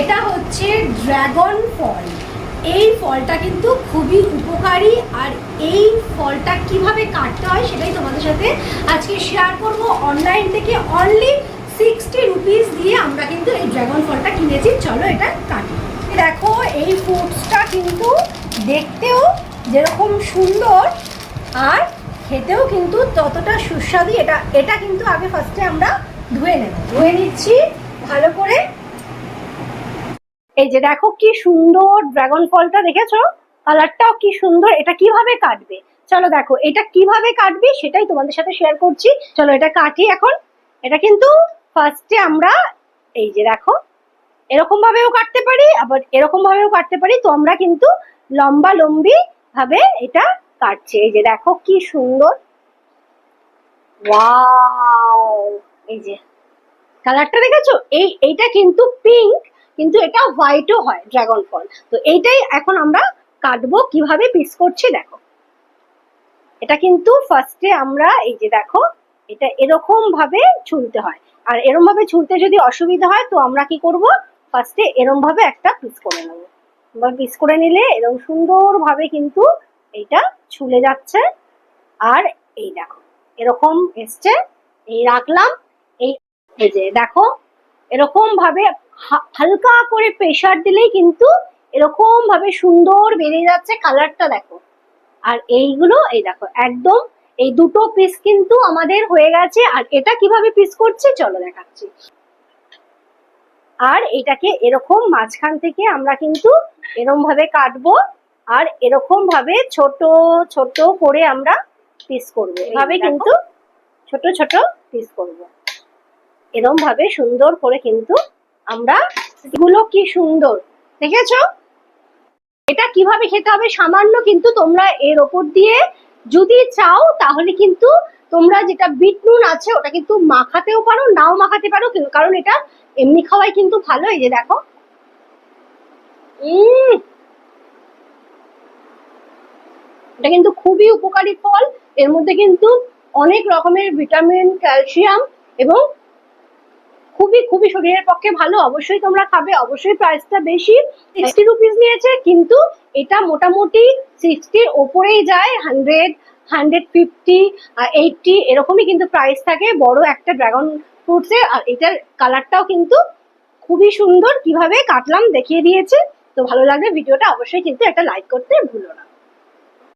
এটা হচ্ছে ড্রাগন ফল। এই ফলটা কিন্তু খুবই উপকারী, আর এই ফলটা কীভাবে কাটতে হয় সেটাই তোমাদের সাথে আজকে শেয়ার করব অনলাইন থেকে অনলি সিক্সটি রুপিস দিয়ে আমরা কিন্তু এই ড্রাগন ফলটা কিনেছি। চলো এটা কাটি। দেখো, এই ফ্রুটসটা কিন্তু দেখতেও যেরকম সুন্দর, আর খেতেও কিন্তু ততটা সুস্বাদু। এটা এটা কিন্তু আগে ফার্স্টে আমরা ধুয়ে নেব। ধুয়ে নিচ্ছি, ভালো করে এই যে দেখো কি সুন্দর ড্রাগন ফলটা দেখেছ? কালারটাও কি সুন্দর, এটা কীভাবে কাটবে? চলো দেখো, এটা কীভাবে কাটবে সেটাই তোমাদের সাথে শেয়ার করছি। চলো এটা কাটি এখন। এটা কিন্তু ফার্স্টে আমরা, এই যে দেখো এরকম ভাবেও কাটতে পারি, আবার এরকম ভাবেও কাটতে পারি। তো আমরা কিন্তু লম্বা লম্বি ভাবে এটা কাটছে। এই যে দেখো কি সুন্দর। ওয়াও এই যে কালারটা দেখেছ? এই, এইটা কিন্তু পিঙ্ক কিন্তু এটা হোয়াইটও হয় ড্রাগন ফল তো এইটাই এখন আমরা কাটবো কীভাবে পিস করছি, দেখো। এটা কিন্তু ফার্স্টে আমরা এই যে দেখো, এটা এরকম ভাবে ছুলতে হয়। আর এরম ভাবে ছুলতে যদি অসুবিধা হয়, তো আমরা কি করব? ফার্স্টে এরম ভাবে একটা পিস করে নেব। পিস করে নিলে এরকম সুন্দর ভাবে কিন্তু এইটা ছুলে যাচ্ছে। আর এই দেখো, এরকম এসছে, এই রাখলাম। এই যে দেখো এরকম ভাবে হালকা করে প্রেসার দিলেই কিন্তু এরকম ভাবে সুন্দর বেরিয়ে যাচ্ছে কালারটা দেখো। আর এইগুলো এই দেখো একদম এই দুটো পিস কিন্তু আমাদের হয়ে গেছে। আর এটা কীভাবে পিস করছে চলো দেখাচ্ছি। আর এটাকে এরকম মাঝখান থেকে আমরা কিন্তু এরকম ভাবে কাটবো। আর এরকম ভাবে ছোট ছোট করে আমরা পিস করব। এভাবে কিন্তু ছোট ছোট পিস করব। এরম ভাবে সুন্দর করে কিন্তু আমরা এগুলো কি সুন্দর, দেখেছ? এটা কীভাবে খেতে হবে সামান্য কিন্তু তোমরা এর ওপর দিয়ে যদি চাও তাহলে কিন্তু তোমরা যেটা বিট নুন আছে ওটা কিন্তু মাখাতেও পারো, নাও মাখাতে পারো কারণ এটা এমনি খাওয়াই কিন্তু ভালো, এই যে দেখো। এটা কিন্তু খুবই উপকারী ফল, এর মধ্যে কিন্তু অনেক রকমের ভিটামিন, ক্যালসিয়াম এবং খুবই খুবই শরীরের পক্ষে ভালো। অবশ্যই তোমরা খাবে, অবশ্যই প্রাইসটা বেশি। সিক্সটি রুপিস নিয়েছে, কিন্তু এটা মোটামুটি সিক্সটির ওপরেই যায় হান্ড্রেড হান্ড্রেড ফিফটি এইটটি এরকমই কিন্তু প্রাইস থাকে। বড় একটা ড্রাগন ফ্রুটসের আর এটার কালারটাও কিন্তু খুবই সুন্দর। কীভাবে কাটলাম দেখিয়ে দিয়েছে। তো ভালো লাগলে ভিডিওটা অবশ্যই কিন্তু একটা লাইক করতে ভুলো না।